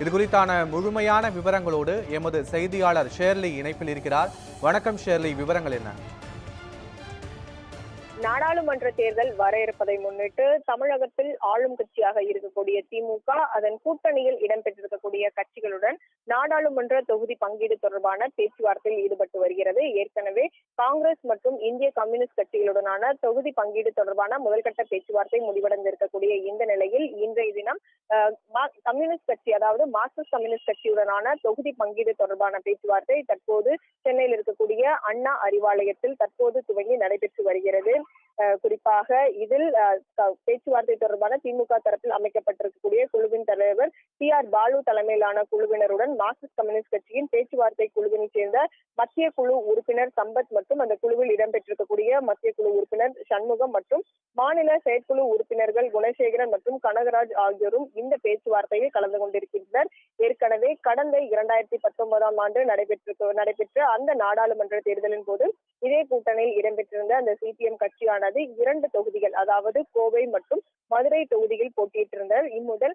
இது குறித்தான முழுமையான விவரங்களோடு எமது செய்தியாளர் ஷேர்லி இணைப்பில் இருக்கிறார். வணக்கம் ஷேர்லி விவரங்கள் என்ன? நாடாளுமன்ற தேர்தல் வர இருப்பதை முன்னிட்டு தமிழகத்தில் ஆளும் கட்சியாக இருக்கக்கூடிய திமுக அதன் கூட்டணியில் இடம்பெற்றிருக்கக்கூடிய கட்சிகளுடன் நாடாளுமன்ற தொகுதி பங்கீடு தொடர்பான பேச்சுவார்த்தையில் ஈடுபட்டு வருகிறது. ஏற்கனவே காங்கிரஸ் மற்றும் இந்திய கம்யூனிஸ்ட் கட்சிகளுடனான தொகுதி பங்கீடு தொடர்பான முதல்கட்ட பேச்சுவார்த்தை முடிவடைந்திருக்கக்கூடிய இந்த நிலையில் இன்றைய தினம் மா- கம்யூனிஸ்ட் கட்சி அதாவது மார்க்சிஸ்ட் கம்யூனிஸ்ட் கட்சியுடனான தொகுதி பங்கீடு தொடர்பான பேச்சுவார்த்தை தற்போது சென்னையில் இருக்கக்கூடிய அண்ணா அறிவாலயத்தில் தற்போது துவங்கி நடைபெற்று வருகிறது. குறிப்பாக இதில் பேச்சுவார்த்தை தொடர்பான திமுக தரப்பில் அமைக்கப்பட்டிருக்கக்கூடிய குழுவின் தலைவர் டி ஆர் பாலு தலைமையிலான குழுவினருடன் மார்க்சிஸ்ட் கம்யூனிஸ்ட் கட்சியின் பேச்சுவார்த்தை குழுவினை சேர்ந்த மத்திய குழு உறுப்பினர் சம்பத் மற்றும் அந்த குழுவில் இடம்பெற்றிருக்கக்கூடிய மத்திய குழு உறுப்பினர் சண்முகம் மற்றும் மாநில செயற்குழு உறுப்பினர்கள் குணசேகரன் மற்றும் கனகராஜ் ஆகியோரும் இந்த பேச்சுவார்த்தையில் கலந்து கொண்டிருக்கின்றனர். ஏற்கனவே கடந்த இரண்டாயிரத்தி பத்தொன்பதாம் ஆண்டு நடைபெற்று நடைபெற்ற அந்த நாடாளுமன்ற தேர்தலின் போது இதே கூட்டணியில் இடம்பெற்றிருந்த அந்த சிபிஎம் கட்சியானது இரண்டு தொகுதிகள் அதாவது கோவை மற்றும் மதுரை தொகுதியில் போட்டியிட்டிருந்தனர் இம்முதல்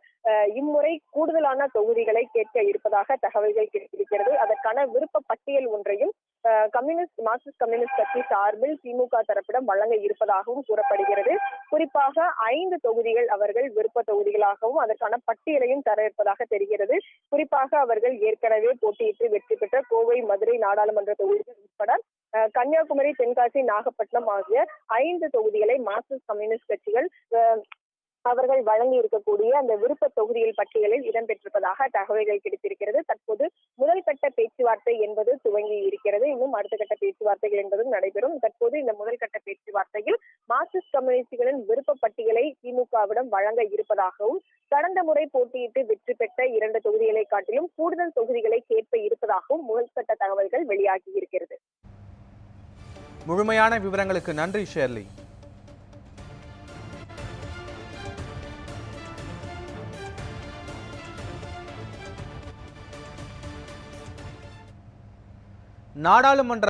இம்முறை கூடுதலான தொகுதிகளை கேட்க இருப்பதாக தகவல்கள் கிடைத்திருக்கிறது. அதற்கான விருப்ப பட்டியல் ஒன்றையும் கம்யூனிஸ்ட் மார்க்சிஸ்ட் கம்யூனிஸ்ட் கட்சி சார்பில் திமுக தரப்பிடம் வழங்க இருப்பதாகவும் கூறப்படுகிறது. குறிப்பாக ஐந்து தொகுதிகள் அவர்கள் விருப்ப தொகுதிகளாகவும் அதற்கான பட்டியலையும் தர இருப்பதாக தெரிகிறது. குறிப்பாக அவர்கள் ஏற்கனவே போட்டியிட்டு வெற்றி பெற்ற கோவை மதுரை நாடாளுமன்ற தொகுதிகள் உட்பட கன்னியாகுமரி தென்காசி நாகப்பட்டினம் ஆகிய ஐந்து தொகுதிகளை மார்க்சிஸ்ட் கம்யூனிஸ்ட் கட்சிகள் அவர்கள் வழங்கி இருக்கக்கூடிய அந்த விருப்ப தொகுதிகள் பட்டியலில் இடம்பெற்றிருப்பதாக தகவல்கள் கிடைத்திருக்கிறது. தற்போது முதல் கட்ட பேச்சுவார்த்தை என்பது துவங்கி இருக்கிறது. இன்னும் அடுத்த கட்ட பேச்சுவார்த்தைகள் என்பதும் நடைபெறும். தற்போது இந்த முதல் கட்ட பேச்சுவார்த்தையில் மார்க்சிஸ்ட் கம்யூனிஸ்டுகளின் விருப்ப பட்டியலை திமுகவிடம் வழங்க இருப்பதாகவும் கடந்த முறை போட்டியிட்டு வெற்றி பெற்ற இரண்டு தொகுதிகளை காட்டிலும் கூடுதல் தொகுதிகளை கேட்க இருப்பதாகவும் முதல் கட்ட தகவல்கள் வெளியாகி இருக்கிறது. முழுமையான விவரங்களுக்கு நன்றி ஷேர்லி. நாடாளுமன்ற